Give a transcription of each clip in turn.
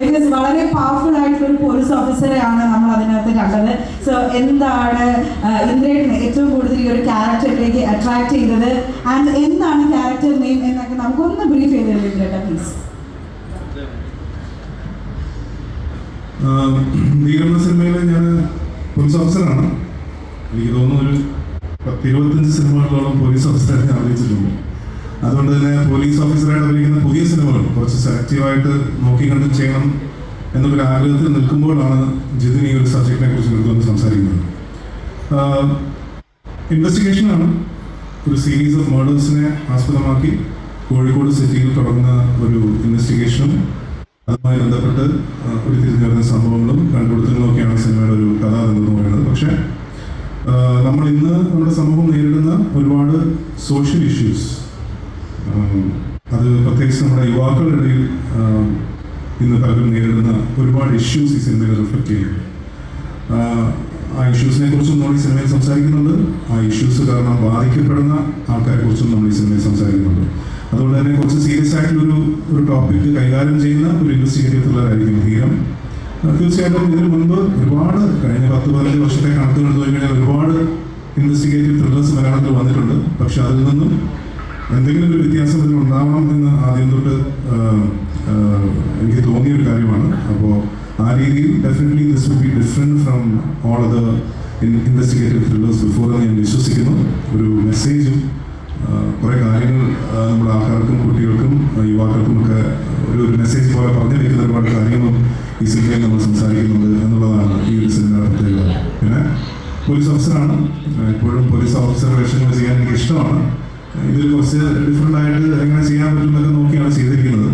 Because വളരെ powerful ആയിട്ടുള്ള ഒരു പോലീസ് ഓഫീസറെയാണ് നമ്മൾ അതിനകത്ത് കണ്ടത്. സോ എന്താണ് ഇന്ദ്രേട്ടിനെ ഏറ്റവും കൂടുതൽ ഈ ഒരു ക്യാരക്ടറിലേക്ക് അട്രാക്ട് ചെയ്തത്? ആൻഡ് എന്താണ് ക്യാരക്ടർ നെയിം എന്നൊക്കെ നമുക്കൊന്ന് ബ്രീഫ് ചെയ്ത് ഇന്ദ്രേട്ട പ്ലീസ് ഭീകരണ സിനിമയിൽ ഞാൻ പോലീസ് ഓഫീസറാണ് എനിക്ക് തോന്നുന്നു ഒരു പത്തിരുപത്തഞ്ച് സിനിമകളോളം പോലീസ് ഓഫീസറെ ഞാൻ അതുകൊണ്ട് തന്നെ പോലീസ് ഓഫീസറായിട്ട് അഭിനയിക്കുന്ന പുതിയ സിനിമകൾ കുറച്ച് സെലക്റ്റീവായിട്ട് നോക്കി കണ്ട് ചെയ്യണം എന്നൊരു ആഗ്രഹത്തിൽ നിൽക്കുമ്പോഴാണ് ജിതിൻ ഈ ഒരു സബ്ജക്റ്റിനെ കുറിച്ച് നിൽക്കുന്നത് സംസാരിക്കുന്നത്. ഇൻവെസ്റ്റിഗേഷനാണ് ഒരു സീരീസ് ഓഫ് മേഡേഴ്സിനെ ആസ്പദമാക്കി കോഴിക്കോട് സിറ്റിയിൽ തുടങ്ങുന്ന ഒരു ഇൻവെസ്റ്റിഗേഷനും അതുമായി ബന്ധപ്പെട്ട് ഒരു ഉരുത്തിരിഞ്ഞു വരുന്ന സംഭവങ്ങളും കണ്ടുപിടുത്തങ്ങളും ഒക്കെയാണ് സിനിമയുടെ ഒരു കഥ എന്ന് പറയുന്നത്. പക്ഷേ നമ്മൾ ഇന്ന് നമ്മുടെ സമൂഹം നേരിടുന്ന ഒരുപാട് സോഷ്യൽ ഇഷ്യൂസ് അത് പ്രത്യേകിച്ച് നമ്മുടെ യുവാക്കളുടെ ഇന്ന് പലരും നേരിടുന്ന ഒരുപാട് ഇഷ്യൂസ് ഈ സിനിമയിൽ റിഫ്ലക്റ്റ് ചെയ്യും ആ ഇഷ്യൂസിനെ കുറിച്ചും നമ്മൾ ഈ സിനിമയിൽ സംസാരിക്കുന്നുണ്ട്. ആ ഇഷ്യൂസ് കാരണം ബാധിക്കപ്പെടുന്ന ആൾക്കാരെ കുറിച്ചും നമ്മൾ ഈ സിനിമയിൽ സംസാരിക്കുന്നുണ്ട്. അതുകൊണ്ട് തന്നെ കുറച്ച് സീരിയസ് ആയിട്ടുള്ള ഒരു ഒരു ടോപ്പിക് കൈകാര്യം ചെയ്യുന്ന ഒരു ഇൻവെസ്റ്റിഗേറ്റീവ് ത്രില്ലറായിരിക്കും ധീരം. തീർച്ചയായിട്ടും ഇതിനു മുൻപ് ഒരുപാട് കഴിഞ്ഞ പത്ത് പതിനഞ്ച് വർഷത്തെ കണക്കുകൾ കഴിഞ്ഞാൽ ഒരുപാട് ഇൻവെസ്റ്റിഗേറ്റീവ് ത്രില്ലേഴ്സ് മലയാളത്തിൽ വന്നിട്ടുണ്ട്. പക്ഷെ അതിൽ നിന്നും എന്തെങ്കിലും ഒരു വ്യത്യാസം ഇതിൽ ഉണ്ടാവണം എന്ന് ആദ്യം തൊട്ട് എനിക്ക് തോന്നിയ ഒരു കാര്യമാണ്. അപ്പോൾ ആ രീതിയിൽ definitely this will be different from all other investigative thrillers before എന്ന് ഞാൻ വിശ്വസിക്കുന്നു. ഒരു മെസ്സേജും കുറേ കാര്യങ്ങൾ നമ്മുടെ ആൾക്കാർക്കും കുട്ടികൾക്കും യുവാക്കൾക്കും ഒക്കെ ഒരു ഒരു മെസ്സേജ് പോലെ പറഞ്ഞു വയ്ക്കുന്ന ഒരുപാട് കാര്യങ്ങളും ഈ സിനിമയിൽ നമ്മൾ സംസാരിക്കുന്നുണ്ട് എന്നുള്ളതാണ് ഈ ഒരു സിനിമയുടെ പ്രത്യേകത. പിന്നെ പോലീസ് ഓഫീസറാണ് എപ്പോഴും പോലീസ് ഓഫീസർ വേഷങ്ങൾ ചെയ്യാൻ എനിക്ക് ഇഷ്ടമാണ് ഇതിൽ കുറച്ച് ഡിഫറെന്റ് ആയിട്ട് എങ്ങനെ ചെയ്യാൻ പറ്റുമെന്നൊക്കെ നോക്കിയാണ് ചെയ്തിരിക്കുന്നത്.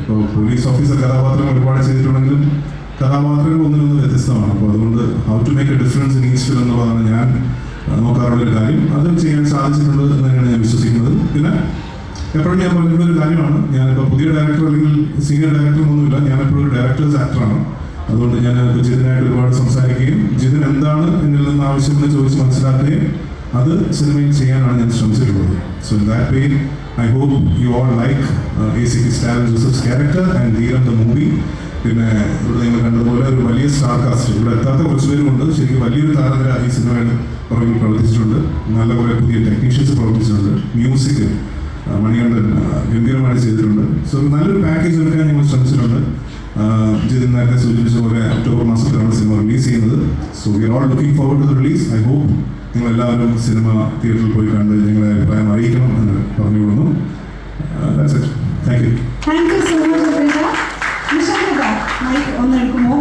ഇപ്പോൾ പോലീസ് ഓഫീസർ കഥാപാത്രം ഒരുപാട് ചെയ്തിട്ടുണ്ടെങ്കിലും കഥാപാത്രങ്ങൾ ഒന്നിനൊന്ന് വ്യത്യസ്തമാണ്. അപ്പോൾ അതുകൊണ്ട് how to make a difference in east എന്നുള്ളതാണ് ഞാൻ നോക്കാറുള്ളൊരു കാര്യം. അത് ചെയ്യാൻ സാധിച്ചിട്ടുണ്ട് എന്ന് തന്നെയാണ് ഞാൻ വിശ്വസിക്കുന്നത്. പിന്നെ എപ്പോഴും ഞാൻ പറയുന്ന ഒരു കാര്യമാണ്. ഞാനിപ്പോൾ പുതിയ ഡയറക്ടർ അല്ലെങ്കിൽ സീനിയർ ഡയറക്ടർ ഒന്നുമില്ല ഞാൻ എപ്പോഴും ഒരു ഡയറക്ടേഴ്സ് ആക്ടറാണ് അതുകൊണ്ട് ഞാൻ ജിതിനായിട്ട് ഒരുപാട് സംസാരിക്കുകയും ജിതിൻ എന്താണ് എന്നിൽ നിന്ന് ആവശ്യമെന്ന് ചോദിച്ച് മനസ്സിലാക്കുകയും അത് സിനിമയിൽ ചെയ്യാനാണ് ഞാൻ ശ്രമിച്ചിട്ടുള്ളത്. So in that way I hope you all like A C P Stalin Joseph's character and Dheeram the movie പിന്നെ ഇവിടെ നിങ്ങൾ കണ്ടതുപോലെ ഒരു വലിയ സ്റ്റാർ കാസ്റ്റ് ഇവിടെ എത്താത്ത കുറച്ച് പേരുമുണ്ട്. ശരിക്കും വലിയൊരു താരനിര ഈ സിനിമയിൽ പുറകിൽ പ്രവർത്തിച്ചിട്ടുണ്ട്. നല്ല കുറേ പുതിയ ടെക്നീഷ്യൻസ് പ്രവർത്തിച്ചിട്ടുണ്ട്. മ്യൂസിക് മണികണ്ഠൻ ആ, ഗംഭീരമായിട്ട് ചെയ്തിട്ടുണ്ട്. സോ നല്ലൊരു പാക്കേജ് എടുക്കാൻ ഞങ്ങൾ ശ്രമിച്ചിട്ടുണ്ട്. ജിതിൻ നേരത്തെ സൂചിപ്പിച്ച പോലെ ഒക്ടോബർ മാസത്തിലാണ് സിനിമ റിലീസ് ചെയ്യുന്നത്. So we are all looking forward to release I hope നിങ്ങൾ എല്ലാവരും സിനിമ തിയേറ്ററിൽ പോയി കണ്ട് നിങ്ങളെ അഭിപ്രായം അറിയിക്കണം എന്ന് പറഞ്ഞുകൊള്ളുന്നു. Thank you thank you so much ഒന്ന് എടുക്കുമോ?